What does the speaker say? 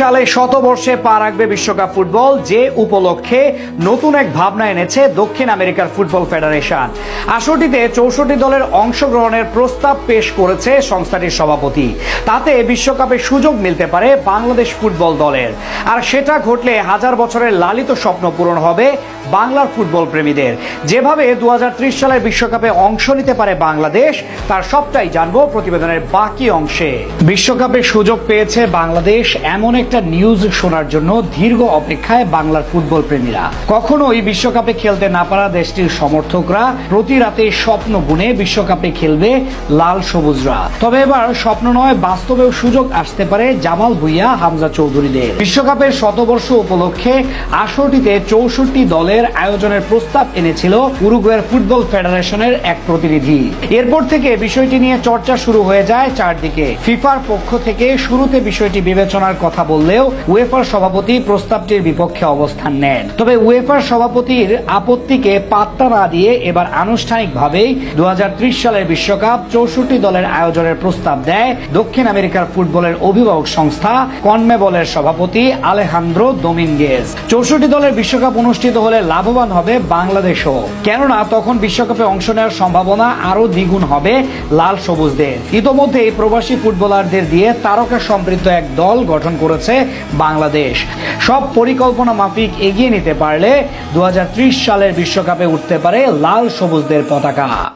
সালে শতবর্ষে পা রাখবে বিশ্বকাপ ফুটবল, যে উপলক্ষে নতুন এক ভাবনা এনেছে দক্ষিণ আমেরিকার ফুটবল ফেডারেশন। আসরটিতে চৌষট্টি দলের অংশগ্রহণের প্রস্তাব পেশ করেছে সংস্থাটির সভাপতি। তাতে বিশ্বকাপে সুযোগ মিলতে পারে বাংলাদেশ ফুটবল দলের। আর সেটা ঘটলে হাজার বছরের লালিত স্বপ্ন পূরণ হবে বাংলার ফুটবল প্রেমীদের। যেভাবে দু সালের বিশ্বকাপে অংশ নিতে পারে বাংলাদেশ, তার সবটাই জানব প্রতিবেদনের বাকি অংশে। বিশ্বকাপে সুযোগ পেয়েছে বাংলাদেশ এমন একটা নিউজ শোনার জন্য দীর্ঘ অপেক্ষায় বাংলার ফুটবল প্রেমীরা। কখনোই বিশ্বকাপে খেলতে না পারা দেশটির সমর্থকরা প্রতি রাতে স্বপ্ন বুনে বিশ্বকাপে খেলবে লাল সবুজরা। তবে এবার স্বপ্ন নয়, বাস্তবেও সুযোগ আসতে পারে জামাল ভুইয়া, হামজা চৌধুরীদের। বিশ্বকাপের শতবর্ষ উপলক্ষে আসরটিতে চৌষট্টি দলের আয়োজনের প্রস্তাব এনেছিল উরুগুয়ের ফুটবল ফেডারেশনের এক প্রতিনিধি। এরপর থেকে বিষয়টি নিয়ে চর্চা শুরু হয়ে যায় চারদিকে। ফিফার পক্ষ থেকে শুরুতে বিষয়টি বিবেচনার কথা বললেও উয়েফার সভাপতি প্রস্তাবটির বিপক্ষে অবস্থান নেন। তবে উয়েফার সভাপতির আপত্তিকে পাত্তা না দিয়ে এবার আনুষ্ঠানিকভাবেই দু সালের বিশ্বকাপ চৌষট্টি দলের আয়োজনের প্রস্তাব দেয় দক্ষিণ আমেরিকার ফুটবলের অভিভাবক সংস্থা কনমেবলের সভাপতি আলেহান্দ্রো দোমিনগেজ চৌষট্টি দলের বিশ্বকাপ অনুষ্ঠিত হলে লাভবান হবে বাংলাদেশও। কেননা তখন বিশ্বকাপে অংশ নেওয়ার সম্ভাবনা আরও দ্বিগুণ হবে লাল সবুজদের। ইতোমধ্যে প্রবাসী ফুটবলারদের দিয়ে তারকা সমৃদ্ধ এক দল গঠন করেছে বাংলাদেশ। সব পরিকল্পনা মাফিক এগিয়ে নিতে পারলে দু হাজার ত্রিশ সালের বিশ্বকাপে উঠতে পারে লাল সবুজদের পতাকা।